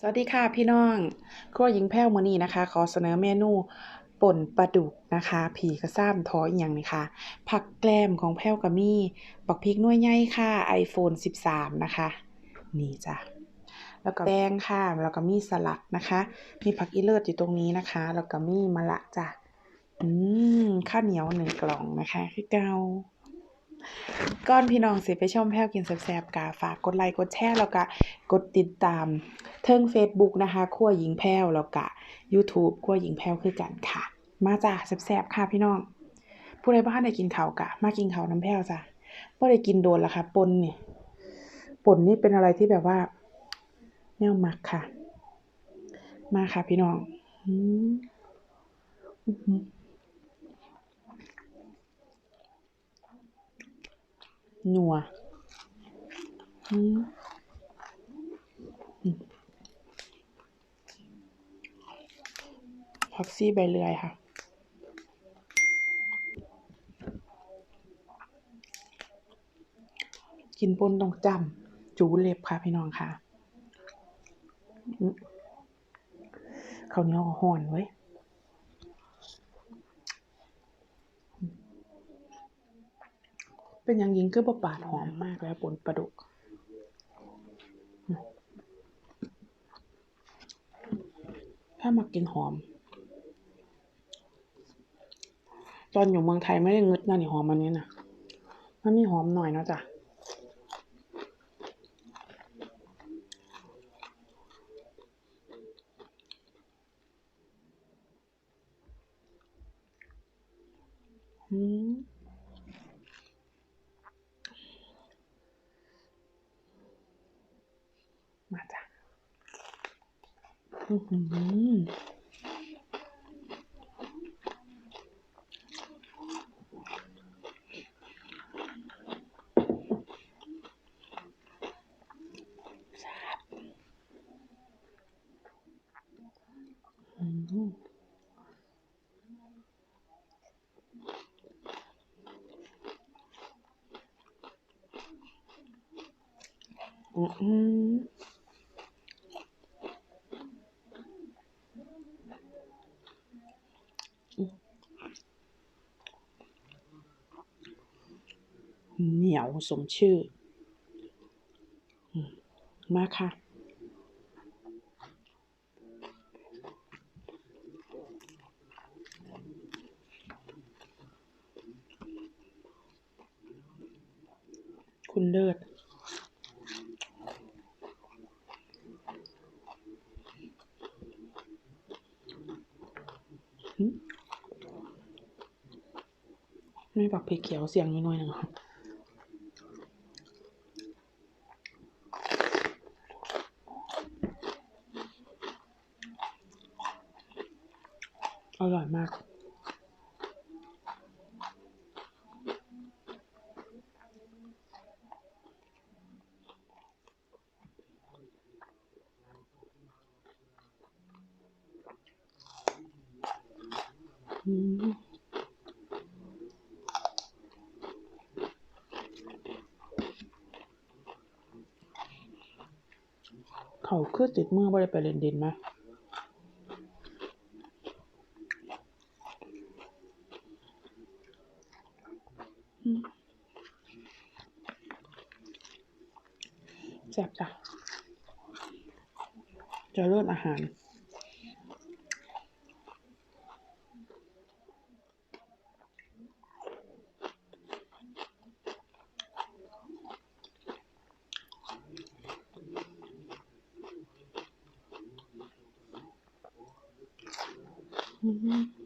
สวัสดีค่ะพี่น้องครัวหญิงแพ้วมือนี้นะคะ ขอเสนอเมนูป่นปลาดุกนะคะ ผีกระซ้ำทออีหยังนี่ค่ะผักแกล้มของแพ้วก็มีบักพริกน่วยใหญ่ค่ะ iPhone 13 นะคะ นี่จ้ะ แล้วก็แตงค่ะ แล้วก็มีสลัดนะคะ มีผักอีเลิศอยู่ตรงนี้นะคะ แล้วก็มีมะละจ้ะ อืม ข้าวเหนียวหนึ่งกล่องนะคะ คือเก่า ก่อนพี่น้องสิไปชมแพ้วกินแซ่บๆกาฝากกดไลค์กดแชร์แล้วก็กดติดตามเทิง Facebook นะคะครัวหญิงแพ้วแล้วก็ YouTube ครัวหญิงแพ้วคือกันค่ะ มาจ้ะแซ่บๆค่ะพี่น้อง ผู้ใดบ่ทันได้กินข้าวกะ มากินข้าวน้ำแพ้วจ้ะบ่ได้กินโดนละค่ะปนนี่ปนนี่เป็นอะไรที่แบบว่าแนวมักค่ะ มาค่ะพี่น้อง อืมอื้อ หนัวอืมอืมผักซี่ใบเลื่อยค่ะ กินปนต้องจำจูเล็บค่ะพี่น้องค่ะอืมข้าเนียห่อนเว้ย เป็นอย่างยิงคือบ่ปาดหอมมากแล้วปนปลาดุกถ้ามากินหอม ตอนอยู่เมืองไทยไม่ได้งึดนะนี่หอมอันนี้นะมันมีหอมหน่อยเนาะจ้ะอืม มาจ้ะ อื อหือแซ่บอืมอือหือเหนียวสมชื่อ มาค่ะคุณเลิศไม่ปักพริกเขียวเสียงน้อยๆหนึ่งค่ะอร่อยมาก อืม เขาคือติดมือบ่ได้ไปเล่นดินไหมแซ่บจ้ะจะเลิศอาหาร อืม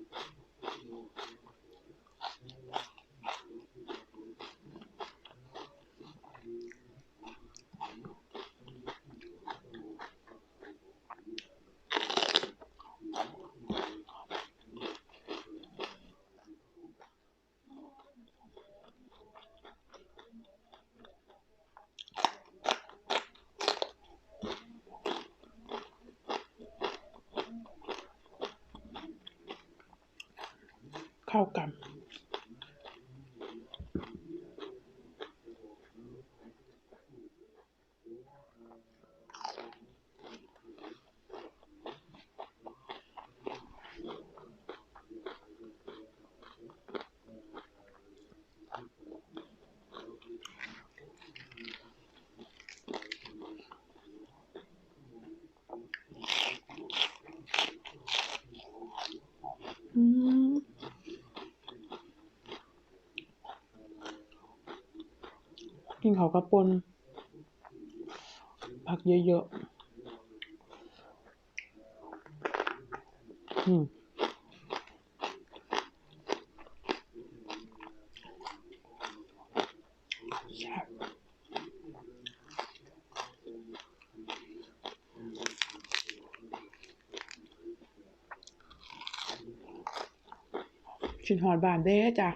เข้า กินเขาวกระปนผักเยอะๆ อืมชินหอดบานเด้จ้ะ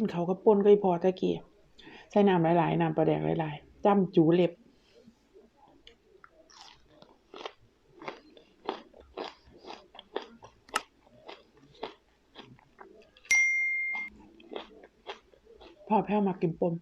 กินเขากับปนก็พอตะกี้ใส่น้ำหลายๆน้ำปลาแดกหลายๆจ้ำจูเล็บพ่อแพ้วมากินปม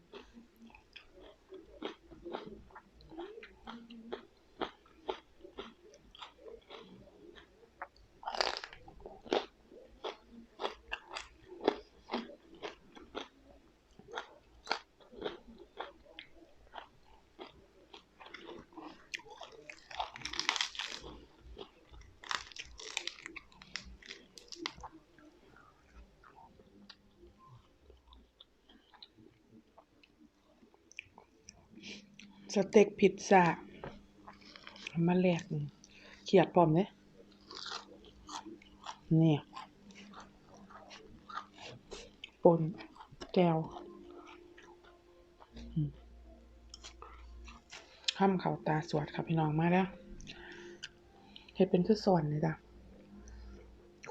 สเต็กพิซซ่ามาแลกเขียดพร้อมเด้นี่ปนแก้วอืมข้ามเขาตาสวดครับพี่น้องมาแล้วเฮ็ดเป็นคือสอนเลยจ้ะ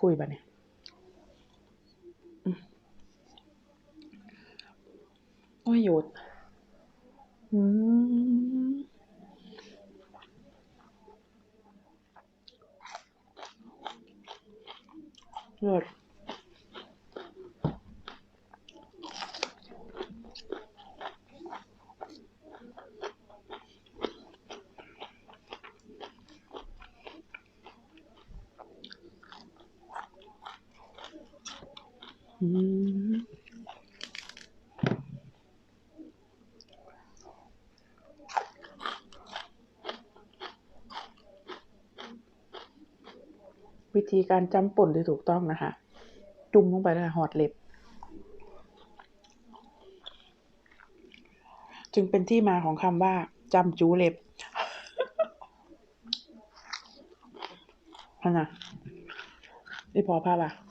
คุยบัดเนี่ยโอ้ยหยุด อืมเลิศอืม วิ ธีการจำป่นที่ถูกต้องนะคะ จุ่มลงไปเลยหอดเล็บ จึงเป็นที่มาของคำว่าจำจูเล็บนะนี่พอภาพอะ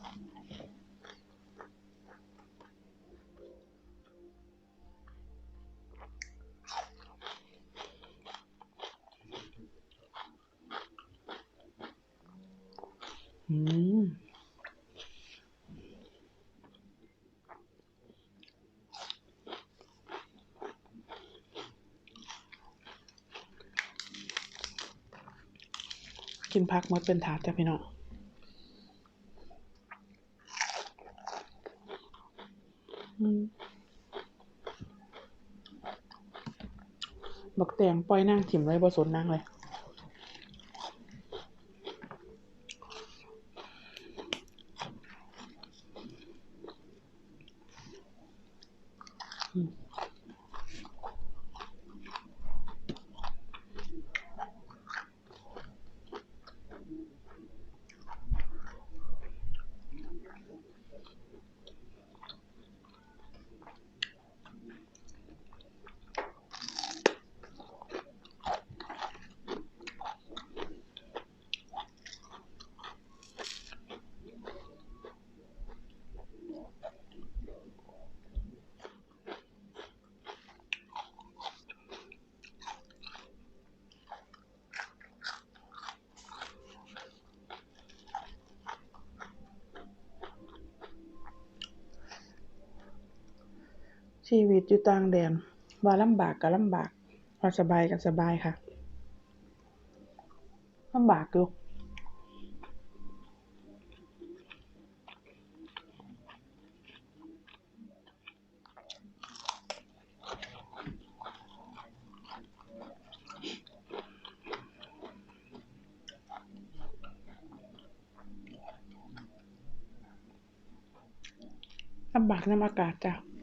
อืมกินพักมดเป็นถาดจ้ะพี่น้องอืมบักแตงปล่อยนั่งถิ่มไว้บ่สนนั่งเลย ชีวิตอยู่ต่างแดน ว่าลำบากก็ลำบากว่าสบายก็สบายค่ะลำบากอยู่ลำบากน้ำอากาศจ้ะ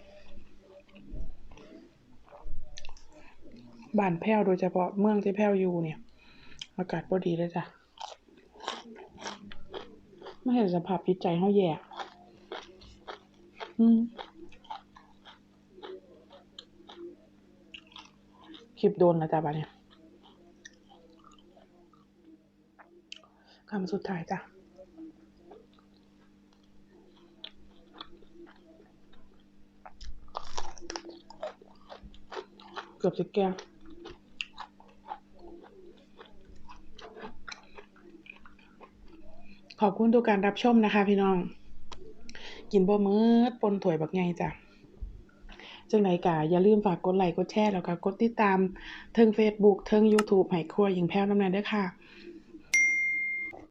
บ้านแพ้วโดยเฉพาะเมืองที่แพ้วอยู่เนี่ย อากาศพอดีเลยจ้ะไม่เห็นสภาพจิตใจเฮาแย่อืมคลิปโดนแล้วจ้ะบัดนี้คำสุดท้ายจ้ะเกือบจะแก้ว ขอบคุณทุกการรับชมนะคะ พี่น้อง กินบ่มืดปนถวยบักไงจ้ะจังไดก็อย่าลืมฝากกดไลค์กดแชร์แล้วก็กดติดตามเทิง Facebook เทิง YouTube ให้ครัวยิงแพ้วน้ำแน่ด้วยค่ะ